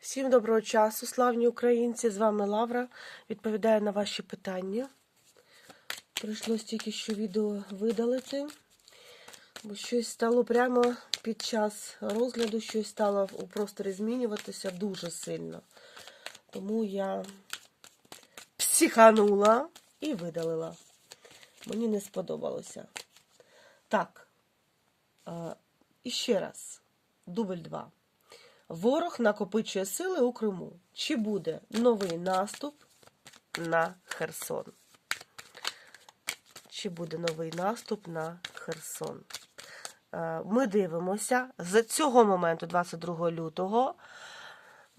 Всім доброго часу, славні українці! З вами Лавра. Відповідаю на ваші питання. Прийшлось тільки що відео видалити, бо щось стало прямо під час розгляду, щось стало у просторі змінюватися дуже сильно. Тому я психанула і видалила. Мені не сподобалося. Так, і ще раз, дубль 2. Ворог накопичує сили у Криму. Чи буде новий наступ на Херсон? Чи буде новий наступ на Херсон? Е, Ми дивимося з цього моменту, 22 лютого,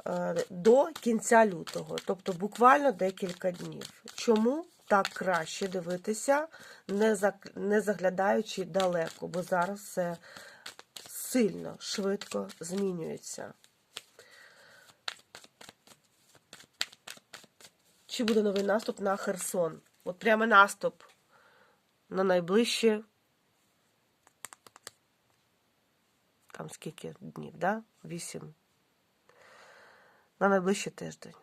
е, до кінця лютого, тобто буквально декілька днів. Чому так краще дивитися, не заглядаючи далеко, бо зараз все сильно, швидко змінюється. Чи буде новий наступ на Херсон? От прямо наступ на найближчі. Там скільки днів, да? Вісім. На найближчий тиждень.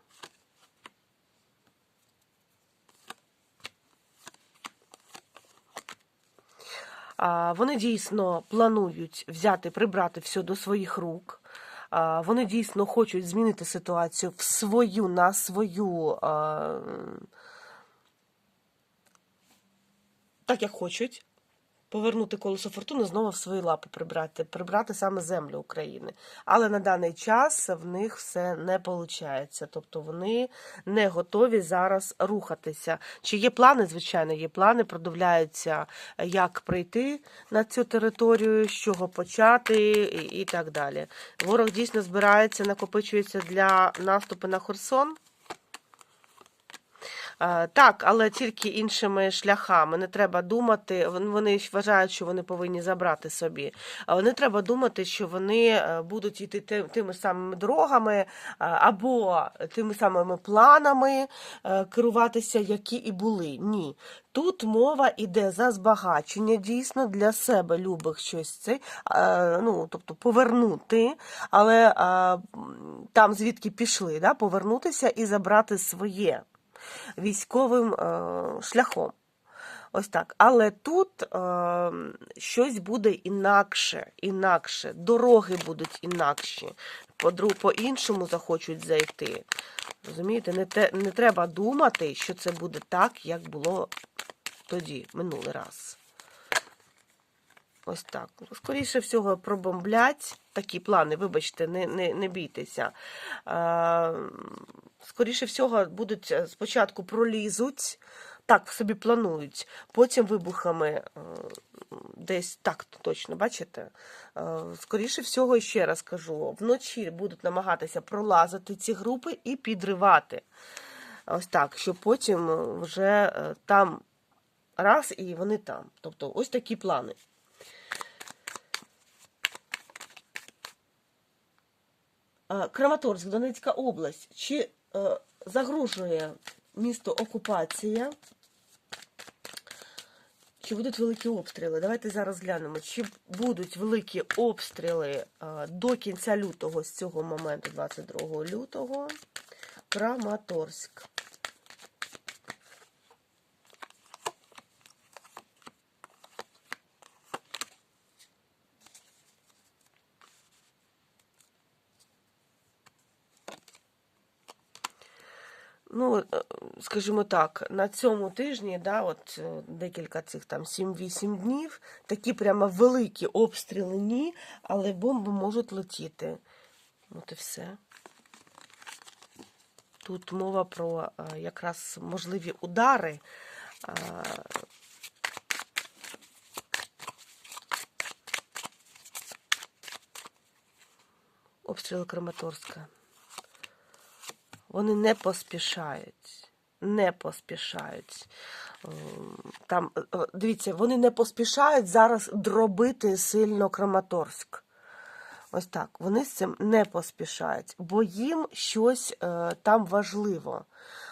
Вони дійсно планують взяти, прибрати все до своїх рук. Вони дійсно хочуть змінити ситуацію в свою на свою, так як хочуть. Повернути колесо фортуни знову в свої лапи прибрати, прибрати саме землю України. Але на даний час в них все не виходить. Тобто вони не готові зараз рухатися. Чи є плани? Звичайно, є плани, продивляються, як прийти на цю територію, з чого почати і так далі. Ворог дійсно збирається, накопичується для наступу на Херсон. Е, Так, але тільки іншими шляхами. Не треба думати. Вони вважають, що вони повинні забрати собі. Не треба думати, що вони е, будуть йти тими самими дорогами е, або тими самими планами керуватися, які і були. Ні. Тут мова йде за збагачення дійсно для себе любих щось це, ну, тобто повернути, але там звідки пішли, да, повернутися і забрати своє військовим е, шляхом. Ось так. Але тут е, щось буде інакше, інакше. Дороги будуть інакші. По-іншому захочуть зайти. Розумієте, не, те, не треба думати, що це буде так, як було тоді, минулий раз. Ось так. Скоріше всього, пробомблять такі плани, вибачте, не, не, не бійтеся. Е, скоріше всього, будуть е, спочатку пролізуть, так собі планують, потім вибухами е, десь так точно, бачите? Е, Скоріше всього, ще раз кажу, вночі будуть намагатися пролазити ці групи і підривати. Ось так, щоб потім вже там раз і вони там. Тобто ось такі плани. Краматорськ, Донецька область. Чи е, загрожує місто окупація? Чи будуть великі обстріли? Давайте зараз глянемо, чи будуть великі обстріли е, до кінця лютого, з цього моменту, 22 лютого, Краматорськ. Ну, е, скажімо так, на цьому тижні, да, от е, декілька цих там 7-8 днів, такі прямо великі обстріли ні, але бомби можуть летіти. От і все. Тут мова про е, якраз можливі удари. Обстріли Краматорська. Вони не поспішають. Не поспішають. Ем, Там, е, е, дивіться, вони не поспішають зараз дробити сильно Краматорськ. Ось так. Вони з цим не поспішають, бо їм щось е, там важливо.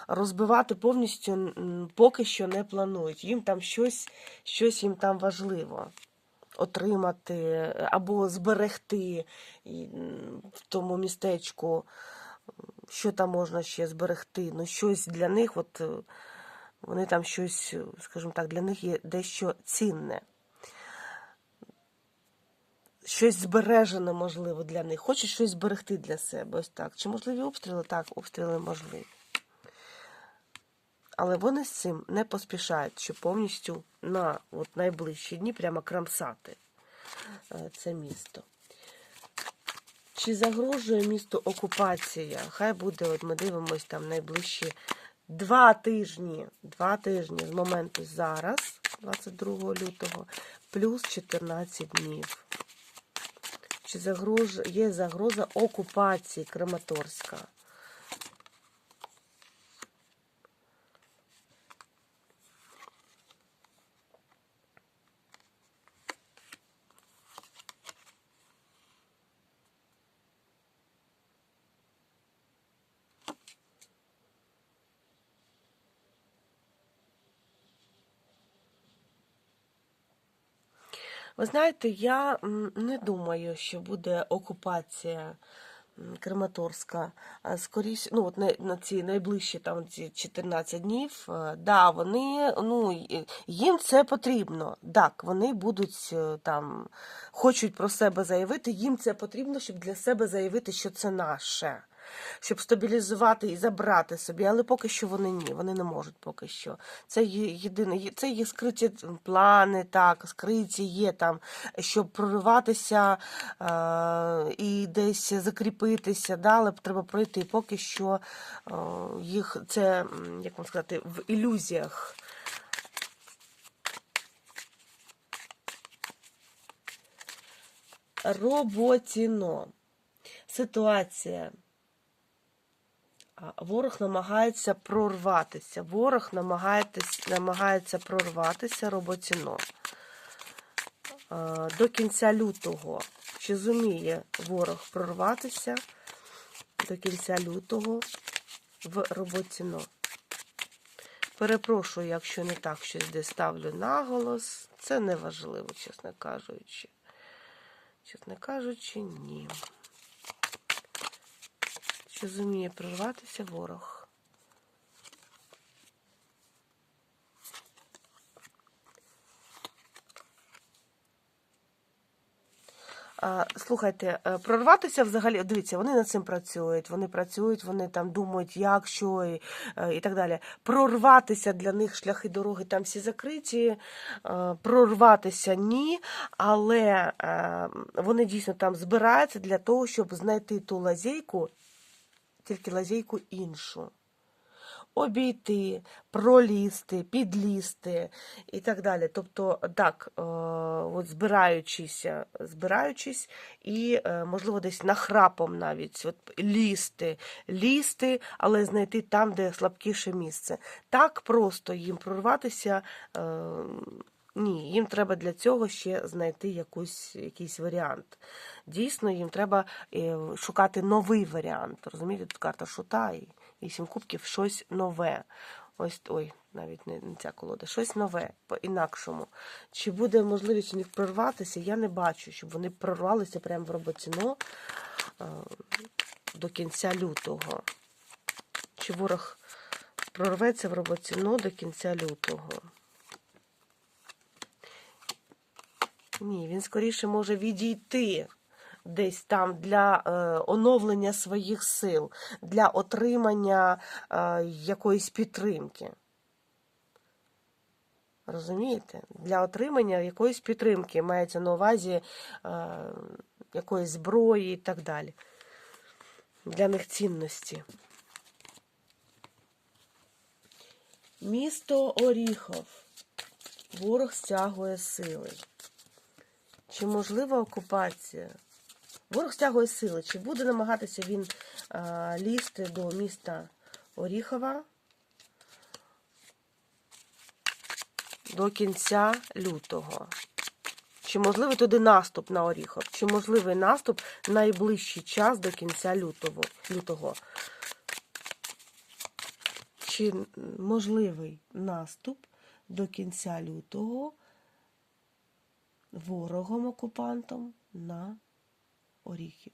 Розбивати повністю поки що не планують. Їм там щось, щось їм там важливо. Отримати або зберегти в тому містечку. Що там можна ще зберегти? Ну, щось для них, от е, вони там щось, е, скажімо так, для них є дещо цінне. Щось збережене, можливо, для них. Хочуть щось зберегти для себе. Ось так. Чи можливі обстріли? Так, обстріли можливі. Але вони з цим не поспішають, щоб повністю на от найближчі дні прямо крамсати е, це місто. Чи загрожує місту окупація? Хай буде, от ми дивимось там найближчі два тижні. Два тижні з моменту зараз, 22 лютого, плюс 14 днів. Чи загрож... є загроза окупації Краматорська? Ви знаєте, я не думаю, що буде окупація Краматорська. Скоріше, ну от на, на ці найближчі там ці 14 днів, е, да, вони, ну, їм це потрібно. Так, вони будуть е, там, хочуть про себе заявити, їм це потрібно, щоб для себе заявити, що це наше. Щоб стабілізувати і забрати собі, але поки що вони ні, вони не можуть поки що. Це є єдине, це є скриті плани, так, скриті є там, щоб прориватися е, і десь закріпитися, да, але треба пройти. І Поки що е, їх це, як вам сказати, в ілюзіях. Роботіно. Ситуація. Ворог намагається прорватися. Ворог намагається, прорватися роботіно. До кінця лютого. Чи зуміє ворог прорватися до кінця лютого в роботіно? Перепрошую, якщо не так щось де ставлю наголос. Це не важливо, чесно кажучи. Чесно кажучи, ні. Чи зуміє прорватися ворог? Слухайте, е, прорватися взагалі, дивіться, вони над цим працюють, вони працюють, вони там думають, як, що і, е, і так далі. Прорватися для них шляхи дороги там всі закриті, е, прорватися ні, але вони дійсно там збираються для того, щоб знайти ту лазейку, тільки лазейку іншу. Обійти, пролізти, підлізти і так далі. Тобто, так, е, от збираючись, збираючись і, е, можливо, десь нахрапом навіть от, лізти, лізти, але знайти там, де слабкіше місце. Так просто їм прорватися. Ні, їм треба для цього ще знайти якусь, якийсь варіант. Дійсно, їм треба е, шукати новий варіант. Розумієте, тут карта шута і вісім кубків, щось нове. Ось ой, навіть не, не ця колода, щось нове, по-інакшому. Чи буде можливість у них прорватися, я не бачу, щоб вони прорвалися прямо в роботіно е, до кінця лютого. Чи ворог прорветься в роботіно до кінця лютого? Ні, він скоріше може відійти десь там для е, оновлення своїх сил, для отримання е, якоїсь підтримки. Розумієте? Для отримання якоїсь підтримки мається на увазі е, якоїсь зброї і так далі. Для них цінності. Місто Оріхов. Ворог стягує сили. Чи можлива окупація? Ворог стягує сили. Чи буде намагатися він а, лізти до міста Оріхова до кінця лютого? Чи можливий туди наступ на Оріхов? Чи можливий наступ найближчий час до кінця лютого? Чи можливий наступ до кінця лютого ворогом окупантом на Оріхів?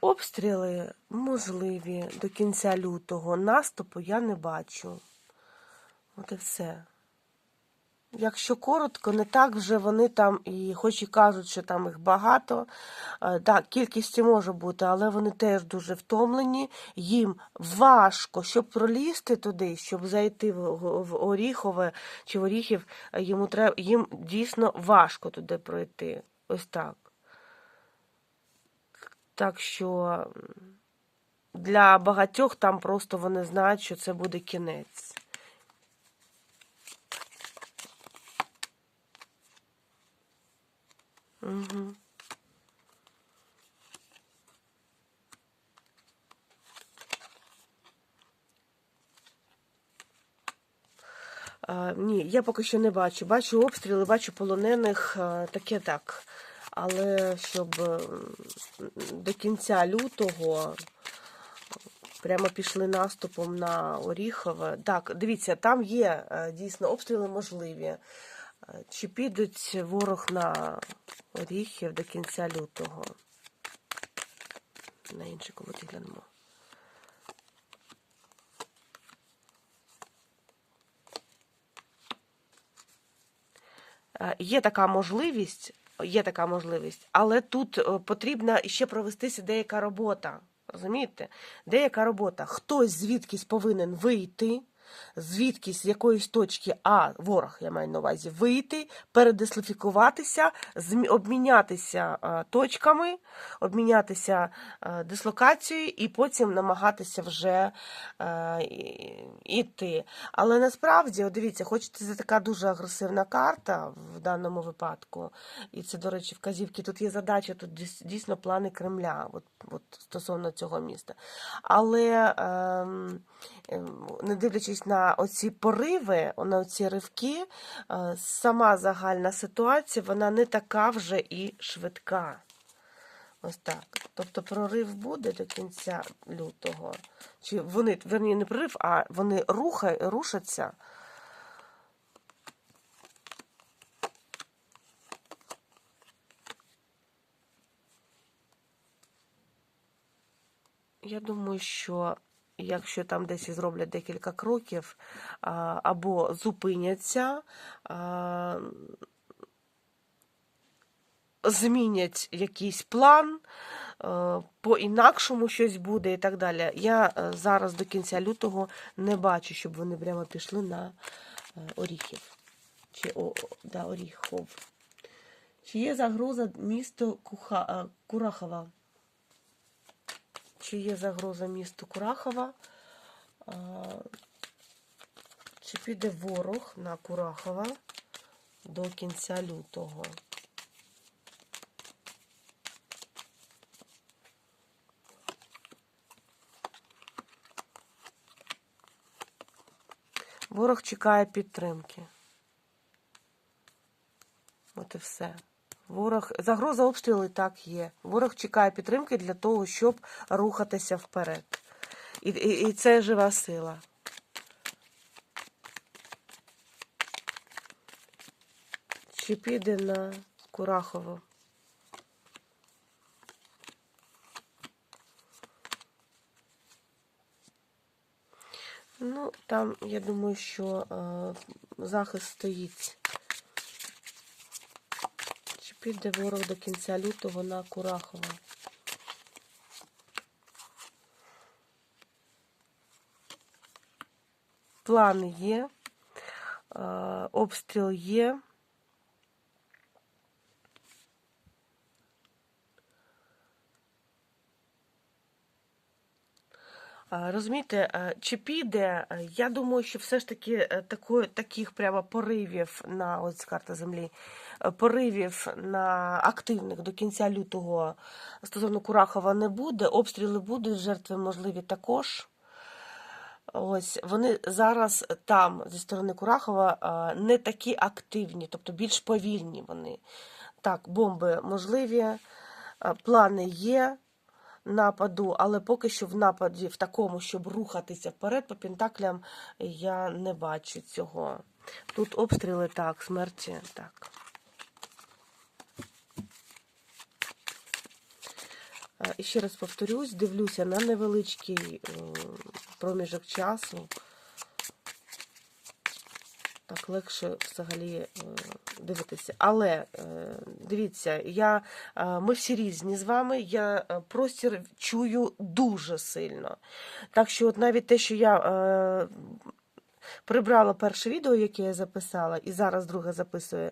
Обстріли можливі до кінця лютого. Наступу я не бачу. От і все. Якщо коротко, не так вже вони там і хоч і кажуть, що там їх багато. е, Так, кількість може бути, але вони теж дуже втомлені. Їм важко, щоб пролізти туди, щоб зайти в, Оріхове чи в Оріхів, е, їм дійсно важко туди пройти. Ось так. Так що для багатьох там просто вони знають, що це буде кінець. Угу. А, ні, я поки що не бачу. Бачу обстріли, бачу полонених, таке так. Але щоб до кінця лютого прямо пішли наступом на Оріхове. Так, дивіться, там є е, дійсно обстріли можливі. Е, Чи підуть ворог на Оріхів до кінця лютого? На інший колоді глянемо. Е, Є така можливість, є така можливість, але тут потрібно потрібна ще провестися деяка робота. Розумієте? Деяка робота. Хтось звідкись повинен вийти, звідкись з якоїсь точки, а ворог, я маю на увазі, вийти, передислофікуватися, обмінятися точками, обмінятися дислокацією і потім намагатися вже іти. Але насправді, дивіться, хоч це така дуже агресивна карта в даному випадку, і це, до речі, вказівки. Тут є задача, тут дійсно плани Кремля, от, от стосовно цього міста. Але ем, ем, не дивлячись на оці пориви, на оці ривки, е, сама загальна ситуація, вона не така вже і швидка. Ось так. Тобто прорив буде до кінця лютого. Чи вони, верні, не прорив, а вони рухай, рушаться. Я думаю, що якщо там десь зроблять декілька кроків, або зупиняться, змінять якийсь план, по-інакшому щось буде і так далі. Я е, зараз до кінця лютого не бачу, щоб вони прямо пішли на е, Оріхів. Чи о, да, Оріхов. Чи є загроза місту Куха, е, Курахова? Чи є загроза місту Курахова? Чи піде ворог на Курахова до кінця лютого? Ворог чекає підтримки. От і все. Ворог загроза обстрілу і так є. Ворог чекає підтримки для того, щоб рухатися вперед. І, і, і це жива сила. Чи піде на Курахово? Ну, там, я думаю, що е, захист стоїть. Піде ворог до кінця лютого на Курахова? План є, е, обстріл є. Розумієте, е, чи піде, е, я думаю, що все ж таки е, такої, таких прямо поривів на ось карта землі, е, поривів на активних до кінця лютого стосовно Курахова не буде. Обстріли будуть, жертви можливі також. Ось вони зараз там, зі сторони Курахова, е, не такі активні, тобто більш повільні вони. Так, бомби можливі, е, плани є нападу, але поки що в нападі в такому, щоб рухатися вперед по пентаклям, я не бачу цього. Тут обстріли так, смерті так. І ще раз повторюсь, дивлюся на невеличкий е, проміжок часу. Так легше взагалі е, дивитися. Але е, дивіться, я, е, ми всі різні з вами. Я е, простір чую дуже сильно. Так що, от навіть те, що я е, прибрала перше відео, яке я записала, і зараз друге записую,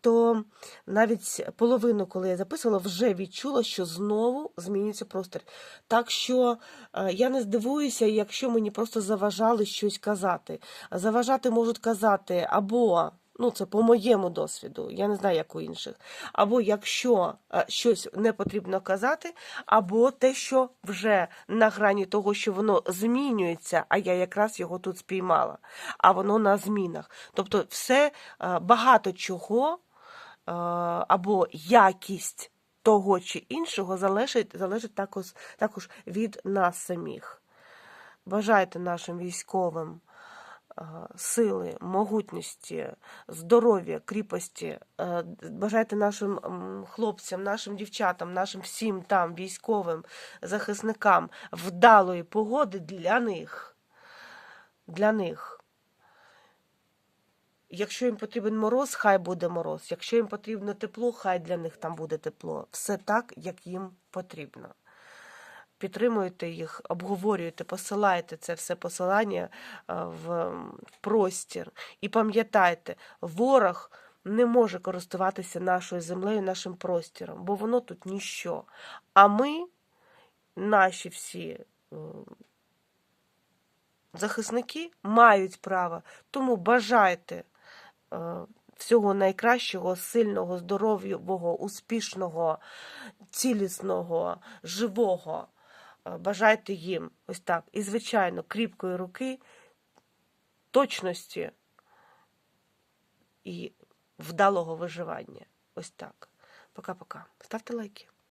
то навіть половину, коли я записувала, вже відчула, що знову змінюється простір. Так що я не здивуюся, якщо мені просто заважали щось казати. Заважати можуть казати або. Ну, це по моєму досвіду, я не знаю, як у інших. Або якщо е, щось не потрібно казати, або те, що вже на грані того, що воно змінюється, а я якраз його тут спіймала, а воно на змінах. Тобто, все е, багато чого е, або якість того чи іншого залежить, залежить також, також від нас самих. Бажайте нашим військовим сили, могутності, здоров'я, кріпості. Е, Бажайте нашим хлопцям, нашим дівчатам, нашим всім там військовим захисникам вдалої погоди для них. Для них. Якщо їм потрібен мороз, хай буде мороз. Якщо їм потрібно тепло, хай для них там буде тепло. Все так, як їм потрібно. Підтримуйте їх, обговорюйте, посилайте це все посилання е, в простір. І пам'ятайте, ворог не може користуватися нашою землею, нашим простіром, бо воно тут ніщо. А ми, наші всі е, захисники, мають право. Тому бажайте е, всього найкращого, сильного, здоров'я,го успішного, цілісного, живого. Е, Бажайте їм ось так. І, звичайно, кріпкої руки, точності і вдалого виживання. Ось так. Пока-пока. Ставте лайки.